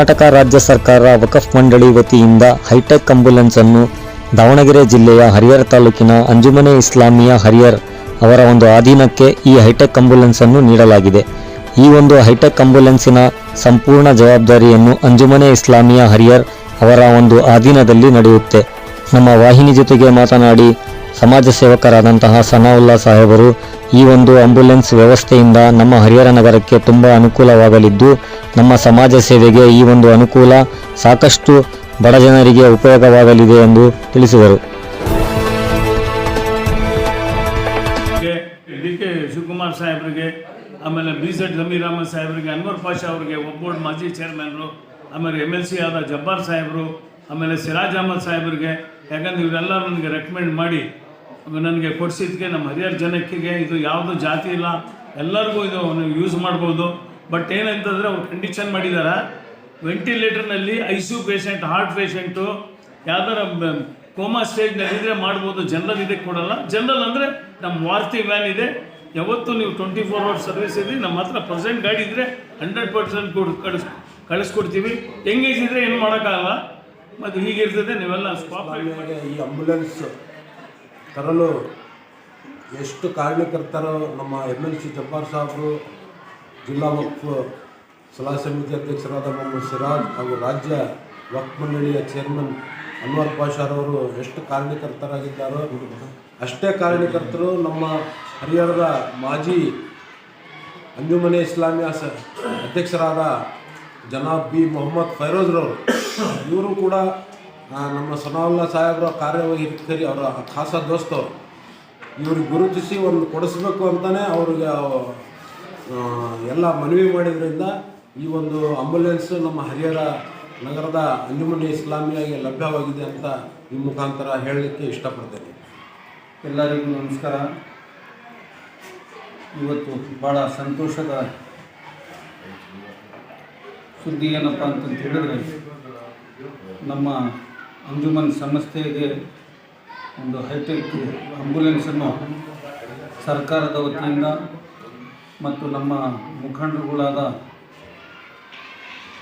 ಕರ್ನಾಟಕ ರಾಜ್ಯ ಸರ್ಕಾರ ವಕಫ್ ಮಂಡಳಿ ವತಿಯಿಂದ ಹೈಟೆಕ್ ಆಂಬ್ಯುಲೆನ್ಸ್ ಅನ್ನು ದಾವಣಗೆರೆ ಜಿಲ್ಲೆಯ ಹರಿಹರ ತಾಲೂಕಿನ ಅಂಜುಮನೆ ಇಸ್ಲಾಮಿಯಾ ಹರಿಹರ್ ಅವರ ಒಂದು ಅಧೀನಕ್ಕೆ ಈ ಹೈಟೆಕ್ ಆಂಬ್ಯುಲೆನ್ಸ್ ಅನ್ನು ನೀಡಲಾಗಿದೆ. ಈ ಒಂದು ಹೈಟೆಕ್ ಆಂಬ್ಯುಲೆನ್ಸಿನ ಸಂಪೂರ್ಣ ಜವಾಬ್ದಾರಿಯನ್ನು ಅಂಜುಮನೆ ಇಸ್ಲಾಮಿಯಾ ಹರಿಹರ್ ಅವರ ಒಂದು ಅಧೀನದಲ್ಲಿ ನಡೆಯುತ್ತೆ. ನಮ್ಮ ವಾಹಿನಿ ಜೊತೆಗೆ ಮಾತನಾಡಿ ಸಮಾಜ ಸೇವಕರಾದಂತಹ ಸನಾವುಲ್ಲಾ ಸಾಹೇಬರು ಈ ಒಂದು ಆಂಬ್ಯುಲೆನ್ಸ್ ವ್ಯವಸ್ಥೆಯಿಂದ ನಮ್ಮ ಹರಿಹರ ನಗರಕ್ಕೆ ತುಂಬ ಅನುಕೂಲವಾಗಲಿದ್ದು, ನಮ್ಮ ಸಮಾಜ ಸೇವೆಗೆ ಈ ಒಂದು ಅನುಕೂಲ ಸಾಕಷ್ಟು ಬಡ ಜನರಿಗೆ ಉಪಯೋಗವಾಗಲಿದೆ ಎಂದು ತಿಳಿಸಿದರು. ಡಿ ಕೆ ಶಿವಕುಮಾರ್ ಸಾಹೇಬ್ರಿಗೆ, ಆಮೇಲೆ ಬಿ ಸೆಡ್ ಜಮೀರ್ ಅಹಮದ್ ಸಾಹೇಬ್ರಿಗೆ, ಅನ್ವರ್ ಪಾಷಾ ಅವರಿಗೆ ಒಬ್ಬೋರ್ಡ್ ಮಾಜಿ ಚೇರ್ಮನ್ರು ಆಮೇಲೆ ಎಂ ಎಲ್ ಸಿ ಆದ ಜಬ್ಬಾರ್ ಸಾಹೇಬರು, ಆಮೇಲೆ ಸಿರಾಜ್ ಅಹಮದ್ ಸಾಹೇಬ್ರಿಗೆ ಯಾಕಂದ್ರೆ ಇವರೆಲ್ಲ ನನಗೆ ರೆಕಮೆಂಡ್ ಮಾಡಿ ನನಗೆ ಕೊಡಿಸಿದ್ಕೆ ನಮ್ಮ ಹರಿಹರ ಜನಕ್ಕೆ ಇದು ಯಾವುದು ಜಾತಿ ಇಲ್ಲ, ಎಲ್ಲರಿಗೂ ಇದು ಯೂಸ್ ಮಾಡ್ಬೋದು. ಬಟ್ ಏನಂತಂದರೆ ಅವ್ರು ಕಂಡೀಷನ್ ಮಾಡಿದ್ದಾರೆ ವೆಂಟಿಲೇಟರ್ನಲ್ಲಿ I C U patient heart patient ಯಾವ್ದಾರ ಕೋಮಾ ಸ್ಟೇಜ್ನಲ್ಲಿ ಇದ್ರೆ ಮಾಡ್ಬೋದು ಜನರಲ್ ಇದಕ್ಕೆ ಕೊಡಲ್ಲ. ಜನರಲ್ ಅಂದರೆ ನಮ್ಮ ವಾರ್ತಿ ವ್ಯಾನ್ ಇದೆ. ಯಾವತ್ತು ನೀವು ಟ್ವೆಂಟಿ ಫೋರ್ ಅವರ್ಸ್ ಸರ್ವಿಸ್ ಇದೆ ನಮ್ಮ ಹತ್ರ ಪ್ರೆಸೆಂಟ್ ಗಾಡಿ ಇದ್ದರೆ ಹಂಡ್ರೆಡ್ ಪರ್ಸೆಂಟ್ ಕೊಡ್, ಕಳಿಸ್, ಕಳಿಸ್ಕೊಡ್ತೀವಿ. ಎಂಗೇಜ್ ಇದ್ದರೆ ಏನು ಮಾಡೋಕ್ಕಾಗಲ್ಲ. ಮತ್ತು ಹೀಗಿರ್ತದೆ ನೀವೆಲ್ಲ ಈ ಆಂಬ್ಯುಲೆನ್ಸ್ ತರಲು ಎಷ್ಟು ಕಾರಣಕರ್ತರು ನಮ್ಮ ಎಂ ಎಲ್ ಸಿ ಜಬ್ಬಾರ್ ಸಾಹೇಬರು, ಜಿಲ್ಲಾ ವಕ್ಫ್, ಸಲಹಾ ಸಮಿತಿ ಅಧ್ಯಕ್ಷರಾದ ಮೊಹಮ್ಮದ್ ಸಿರಾಜ್ ಹಾಗೂ ರಾಜ್ಯ ವಕ್ಫ್ ಮಂಡಳಿಯ ಚೇರ್ಮನ್ ಅನ್ವರ್ ಪಾಷಾರವರು ಎಷ್ಟು ಕಾರ್ಯಕರ್ತರಾಗಿದ್ದಾರೋ, ಅಷ್ಟೇ ಕಾರ್ಯಕರ್ತರು ನಮ್ಮ ಹರಿಹರದ ಮಾಜಿ ಅಂಜುಮನೆ ಇಸ್ಲಾಮಿಯಾ ಅಧ್ಯಕ್ಷರಾದ ಜನಾಬ್ ಬಿ ಮೊಹಮ್ಮದ್ ಫೈರೋಜ್ರವರು. ಇವರು ಕೂಡ ನಮ್ಮ ಸನಾವುಲ್ಲಾ ಸಾಹೇಬರ ಕಾರ್ಯವೈಖರಿ ಅವರ ಖಾಸ ದೋಸ್ತರು ಇವ್ರಿಗೆ ಗುರುತಿಸಿ ಒಂದು ಕೊಡಿಸ್ಬೇಕು ಅಂತಲೇ ಅವ್ರಿಗೆ ಎಲ್ಲ ಮನವಿ ಮಾಡಿದ್ರಿಂದ ಈ ಒಂದು ಆಂಬುಲೆನ್ಸ್ ನಮ್ಮ ಹರಿಹರ ನಗರದ ಅಂಜುಮನಿ ಇಸ್ಲಾಮಿಯಾಗಿ ಲಭ್ಯವಾಗಿದೆ ಅಂತ ಈ ಮುಖಾಂತರ ಹೇಳಲಿಕ್ಕೆ ಇಷ್ಟಪಡ್ತೇನೆ. ಎಲ್ಲರಿಗೂ ನಮಸ್ಕಾರ. ಇವತ್ತು ಭಾಳ ಸಂತೋಷದ ಸುದ್ದಿ ಏನಪ್ಪ ಅಂತಂತ ಹೇಳಿದ್ರೆ ನಮ್ಮ ಅಂಜುಮನ್ ಸಂಸ್ಥೆಗೆ ಒಂದು ಹೈಟೆಕ್ ಆಂಬ್ಯುಲೆನ್ಸನ್ನು ಸರ್ಕಾರದ ವತಿಯಿಂದ ಮತ್ತು ನಮ್ಮ ಮುಖಂಡರುಗಳಾದ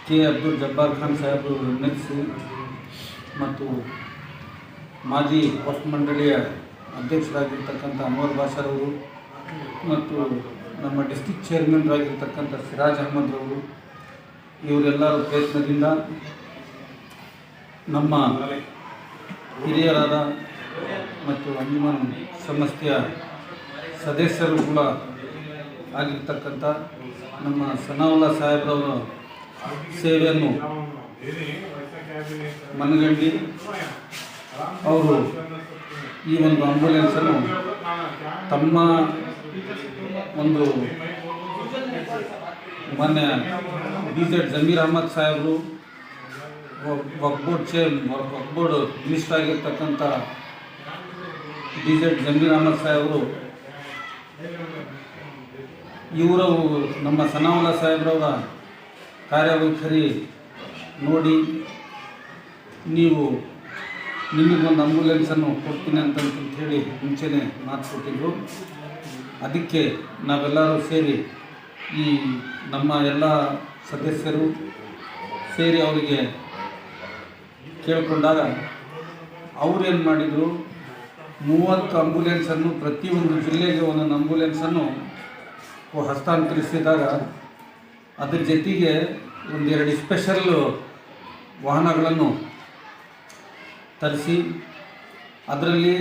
ಕೆ ಅಬ್ದುಲ್ ಜಬ್ಬಾರ್ ಖಾನ್ ಸಾಹೇಬರು ನಡೆಸಿ ಮತ್ತು ಮಾಜಿ ವಕ್ಫ್ ಮಂಡಳಿಯ ಅಧ್ಯಕ್ಷರಾಗಿರ್ತಕ್ಕಂಥ ಅನ್ವರ್ ಬಾಷರವರು ಮತ್ತು ನಮ್ಮ ಡಿಸ್ಟಿಕ್ ಚೇರ್ಮನ್ರಾಗಿರ್ತಕ್ಕಂಥ ಸಿರಾಜ್ ಅಹಮದ್ರವರು ಇವರೆಲ್ಲರ ಪ್ರಯತ್ನದಿಂದ ನಮ್ಮ ಹಿರಿಯರಾದ ಮತ್ತು ಅಂಜುಮನ್ ಸಂಸ್ಥೆಯ ಸದಸ್ಯರು ಕೂಡ ಆಗಿರ್ತಕ್ಕಂಥ ನಮ್ಮ ಸನಾವುಲ್ಲಾ ಸಾಹೇಬ್ರವರ ಸೇವೆಯನ್ನು ಮನಗಂಡಿ ಅವರು ಈ ಒಂದು ಆಂಬುಲೆನ್ಸನ್ನು ತಮ್ಮ ಒಂದು ಮಾನ್ಯ ಬಿ ಜೆಡ್ ಜಮೀರ್ ಅಹಮದ್ ಸಾಹೇಬರು ವಕ್ಬೋರ್ಡ್ ಚೇರ್ ವಕ್ಬೋರ್ಡ್ ಮಿನಿಸ್ಟರ್ ಆಗಿರ್ತಕ್ಕಂಥ ಡಿ ಜೆಡ್ ಜಮೀರ್ ಅಹಮದ್ ಸಾಹೇಬರು ಇವರ ನಮ್ಮ ಸನಾವುಲ್ಲಾ ಸಾಹೇಬ್ರವರ ಕಾರ್ಯವೈಖರಿ ನೋಡಿ ನೀವು ನಿಮಗೊಂದು ಆಂಬ್ಯುಲೆನ್ಸನ್ನು ಕೊಡ್ತೀನಿ ಅಂತಂತ ಹೇಳಿ ಮುಂಚೆನೇ ಮಾತು ಅದಕ್ಕೆ ನಾವೆಲ್ಲರೂ ಸೇರಿ ಈ ನಮ್ಮ ಎಲ್ಲ ಸದಸ್ಯರು ಸೇರಿ ಅವರಿಗೆ ಕೇಳಿಕೊಂಡಾಗ ಅವ್ರೇನು ಮಾಡಿದರು? ಮೂವತ್ತು ಆಂಬುಲೆನ್ಸನ್ನು ಪ್ರತಿಯೊಂದು ಜಿಲ್ಲೆಗೆ ಒಂದೊಂದು ಆಂಬುಲೆನ್ಸನ್ನು ಹಸ್ತಾಂತರಿಸಿದಾಗ ಅದ್ರ ಜೊತೆಗೆ ಒಂದೆರಡು ಸ್ಪೆಷಲ್ ವಾಹನಗಳನ್ನು ತರಿಸಿ, ಅದರಲ್ಲಿ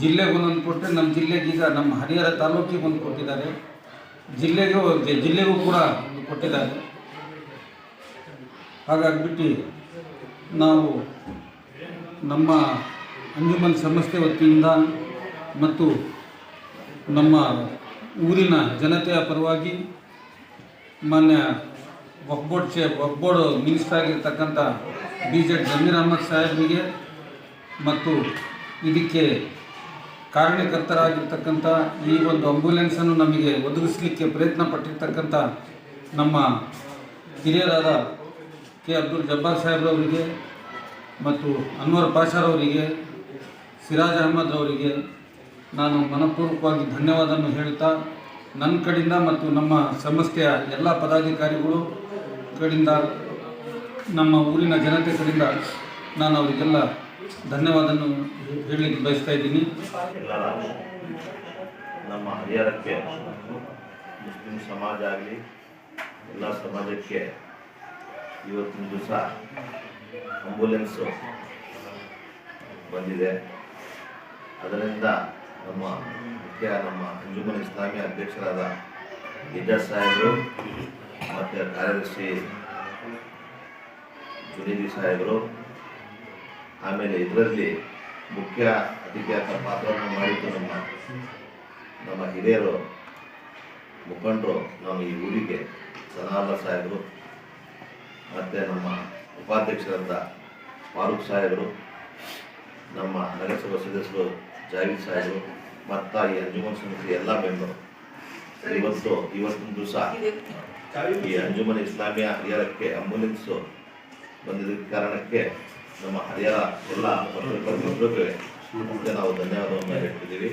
ಜಿಲ್ಲೆಗೆ ಒಂದೊಂದು ಕೊಟ್ಟರೆ ನಮ್ಮ ಜಿಲ್ಲೆಗೆ ನಮ್ಮ ಹರಿಹರ ತಾಲೂಕಿಗೆ ಒಂದು ಕೊಟ್ಟಿದ್ದಾರೆ. ಜಿಲ್ಲೆಗೂ ಜಿಲ್ಲೆಗೂ ಕೂಡ ಕೊಟ್ಟಿದ್ದಾರೆ. ಹಾಗಾಗ್ಬಿಟ್ಟು ನಾವು ನಮ್ಮ ಅಂಜುಮನ್ ಸಂಸ್ಥೆ ವತಿಯಿಂದ ಮತ್ತು ನಮ್ಮ ಊರಿನ ಜನತೆಯ ಪರವಾಗಿ ಮಾನ್ಯ ವಕ್ಬೋರ್ಡ್ ಚೇ ವಕ್ಬೋರ್ಡ್ ಮಿನಿಸ್ಟರ್ ಆಗಿರ್ತಕ್ಕಂಥ ಬಿ ಜೆಡ್ ಜಮೀರ್ ಅಹಮದ್ ಸಾಹೇಬರಿಗೆ ಮತ್ತು ಇದಕ್ಕೆ ಕಾರಣಕರ್ತರಾಗಿರ್ತಕ್ಕಂಥ ಈ ಒಂದು ಆಂಬ್ಯುಲೆನ್ಸನ್ನು ನಮಗೆ ಒದಗಿಸಲಿಕ್ಕೆ ಪ್ರಯತ್ನ ಪಟ್ಟಿರ್ತಕ್ಕಂಥ ನಮ್ಮ ಹಿರಿಯರಾದ ಕೆ ಅಬ್ದುಲ್ ಜಬ್ಬಾರ್ ಸಾಹೇಬ್ರವರಿಗೆ ಮತ್ತು ಅನ್ವರ್ ಪಾಷಾರವರಿಗೆ ಸಿರಾಜ್ ಅಹಮದ್ ಅವರಿಗೆ ನಾನು ಮನಪೂರ್ವಕವಾಗಿ ಧನ್ಯವಾದವನ್ನು ಹೇಳ್ತಾ ನನ್ನ ಕಡೆಯಿಂದ ಮತ್ತು ನಮ್ಮ ಸಂಸ್ಥೆಯ ಎಲ್ಲ ಪದಾಧಿಕಾರಿಗಳು ಕಡೆಯಿಂದ, ನಮ್ಮ ಊರಿನ ಜನತೆ ಕಡೆಯಿಂದ ನಾನು ಅವರಿಗೆಲ್ಲ ಧನ್ಯವಾದವನ್ನು ಹೇಳಲಿಕ್ಕೆ ಬಯಸ್ತಾ ಇದ್ದೀನಿ. ನಮ್ಮ ಹರಿಹರಕ್ಕೆ ಮುಸ್ಲಿಂ ಸಮಾಜ ಆಗಲಿ, ಎಲ್ಲ ಸಮಾಜಕ್ಕೆ ಇವತ್ತಿನ ದಿವಸ ಆಂಬುಲೆನ್ಸು ಬಂದಿದೆ. ಅದರಿಂದ ನಮ್ಮ ಮುಖ್ಯ ನಮ್ಮ ಅಂಜುಮನ್ ಇಸ್ಲಾಮಿ ಅಧ್ಯಕ್ಷರಾದ ಗಿಜಾ ಸಾಹೇಬರು ಮತ್ತು ಕಾರ್ಯದರ್ಶಿ ಜುನೀದಿ ಸಾಹೇಬರು, ಆಮೇಲೆ ಇದರಲ್ಲಿ ಮುಖ್ಯ ಅತಿಥಿಯಾದ ಪಾತ್ರವನ್ನು ಮಾಡಿದ್ದು ನಮ್ಮ ನಮ್ಮ ಹಿರಿಯರು, ಮುಖಂಡರು, ನಮ್ಮ ಈ ಊರಿಗೆ ಸನಾಲ್ಲ ಸಾಹೇಬರು. ಮತ್ತು ನಮ್ಮ ಉಪಾಧ್ಯಕ್ಷರಾದ ಫಾರೂಕ್ ಸಾಹೇಬರು, ನಮ್ಮ ನಗರಸಭಾ ಸದಸ್ಯರು ಜಾವೀದ್ ಸಾಹೇಬರು, ಮತ್ತು ಈ ಅಂಜುಮನ್ ಸಮಿತಿ ಎಲ್ಲ ಮೆಂಬರು ಇವತ್ತು, ಇವತ್ತಿನ ದಿವಸ ಈ ಅಂಜುಮನ್ ಇಸ್ಲಾಮಿಯ ಹರಿಹರಕ್ಕೆ ಆಂಬುಲೆನ್ಸು ಬಂದಿದ್ದ ಕಾರಣಕ್ಕೆ ನಮ್ಮ ಹರಿಹರ ಎಲ್ಲ ಪತ್ರಕರ್ತರಿಗೆ ಮತ್ತೆ ನಾವು ಧನ್ಯವಾದವನ್ನು ಹೇಳ್ತಿದ್ದೀವಿ.